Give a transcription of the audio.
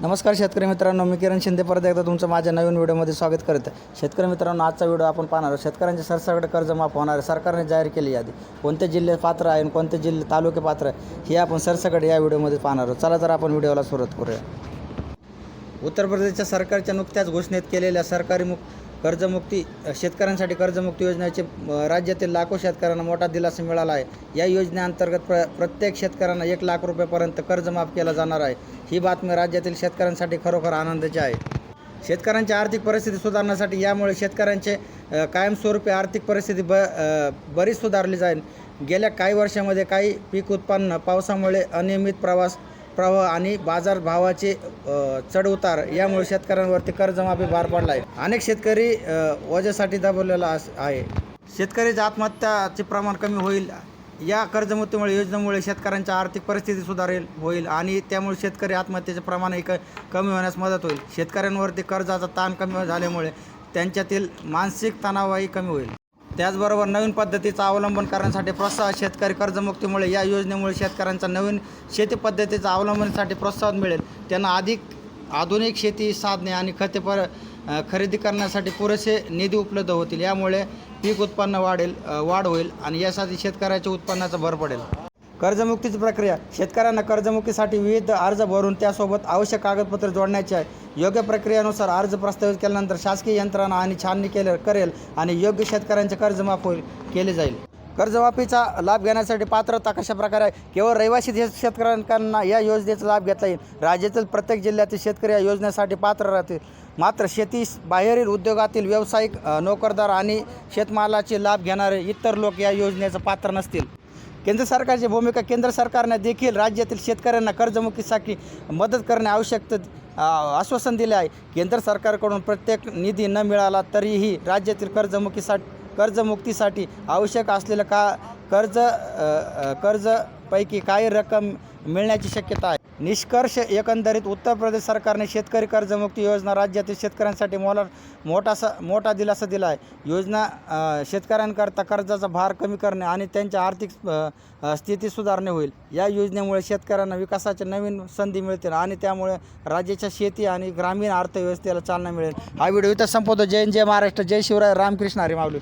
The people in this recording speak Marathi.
नमस्कार शेतकरी मित्रांनो मी किरण शिंदे. परत एकदा तुमचं माझ्या नवीन व्हिडिओमध्ये स्वागत करत शेतकरी मित्रांनो आजचा व्हिडिओ आपण पाहणार आहोत. शेतकऱ्यांचे सरसकट कर्ज माफ होणार आहे सरकारने जाहीर केली यादी. कोणते जिल्हे पात्र आहे आणि कोणते जिल्हे तालुके पात्र आहे हे आपण सरसकट या व्हिडिओमध्ये पाहणार आहोत. चला तर आपण व्हिडिओला सुरुवात करूया. उत्तर प्रदेशच्या सरकारच्या नुकत्याच घोषणेत केलेल्या सरकारी मुक कर्जमुक्ती शेतकऱ्यांसाठी कर्जमुक्ती योजनेचे राज्यातील लाखो शेतकऱ्यांना मोठा दिलासा मिळाला आहे. या योजनेअंतर्गत प्र प्रत्येक शेतकऱ्यांना एक लाख रुपयापर्यंत कर्ज माफ केला जाणार आहे. ही बातमी राज्यातील शेतकऱ्यांसाठी खरोखर आनंदाची आहे. शेतकऱ्यांची आर्थिक परिस्थिती सुधारण्यासाठी यामुळे शेतकऱ्यांचे कायमस्वरूपी आर्थिक परिस्थिती ब बरीच सुधारली जाईल. गेल्या काही वर्षामध्ये काही पीक उत्पन्न पावसामुळे अनियमित प्रवास प्रवाह आणि बाजारभावाचे चढउतार यामुळे शेतकऱ्यांवरती कर्जमाफी भार पडला आहे. अनेक शेतकरी वजासाठी दाबवलेला अस- आहे. शेतकऱ्याच्या आत्महत्याचे प्रमाण कमी होईल. या कर्जमुक्तीमुळे योजनेमुळे शेतकऱ्यांच्या आर्थिक परिस्थिती सुधारेल होईल आणि त्यामुळे शेतकरी आत्महत्येचे प्रमाणही क कमी होण्यास मदत होईल. शेतकऱ्यांवरती कर्जाचा ताण कमी झाल्यामुळे त्यांच्यातील मानसिक तणावही कमी होईल. त्याचबरोबर नवीन पद्धतीचा अवलंबन करण्यासाठी प्रोत्साहन शेतकरी कर्जमुक्तीमुळे या योजनेमुळे शेतकऱ्यांचा नवीन शेती पद्धतीचा अवलंबनासाठी प्रोत्साहन मिळेल. त्यांना अधिक आधुनिक शेती साधने आणि खते पर खरेदी करण्यासाठी पुरेसे निधी उपलब्ध होतील. यामुळे पीक उत्पन्न वाढेल वाढ होईल आणि यासाठी शेतकऱ्याच्या उत्पन्नाचा भर पडेल. कर्जमुक्तीची प्रक्रिया. शेतकऱ्यांना कर्जमुक्तीसाठी विविध अर्ज भरून त्यासोबत आवश्यक कागदपत्रे जोडण्याचे आहे. योग्य प्रक्रियेनुसार अर्ज प्रस्तावित केल्यानंतर शासकीय यंत्रणा आणि छाननी केले करेल आणि योग्य शेतकऱ्यांचे कर्ज माफ होईल केले जाईल. कर्जमाफीचा लाभ घेण्यासाठी पात्रता कशा प्रकारे आहे? केवळ रहिवासी शेतकऱ्यांना या योजनेचा लाभ घेता येईल. राज्यातील प्रत्येक जिल्ह्यातील शेतकरी या योजनेसाठी पात्र राहतील. मात्र शेती बाहेरील उद्योगातील व्यावसायिक नोकरदार आणि शेतमालाचे लाभ घेणारे इतर लोक या योजनेचं पात्र नसतील. केंद्र सरकारची भूमिका केंद्र सरकारने देखील राज्यातील शेतकऱ्यांना कर्जमुक्तीसाठी मदत करणे आवश्यक आश्वासन दिले आहे. केंद्र सरकारकडून प्रत्येक निधी न मिळाला तरीही राज्यातील कर्जमुखीसाठी कर्जमुक्तीसाठी आवश्यक असलेलं का कर्ज कर्जपैकी काही रक्कम मिळण्याची शक्यता आहे. निष्कर्ष एकंदरीत उत्तर प्रदेश सरकारने शेतकरी कर्जमुक्ती योजना राज्यातील शेतकऱ्यांसाठी मोला मोठा स मोठा दिलासा दिला आहे योजना शेतकऱ्यांकरता कर्जाचा भार कमी करणे आणि त्यांच्या आर्थिक स्थिती सुधारणे होईल. या योजनेमुळे शेतकऱ्यांना विकासाच्या नवीन संधी मिळतील आणि त्यामुळे राज्याच्या शेती आणि ग्रामीण अर्थव्यवस्थेला चालना मिळेल. हा व्हिडिओ इथं संपवतो. जय जय महाराष्ट्र. जय शिवराय रामकृष्ण हरी माऊली.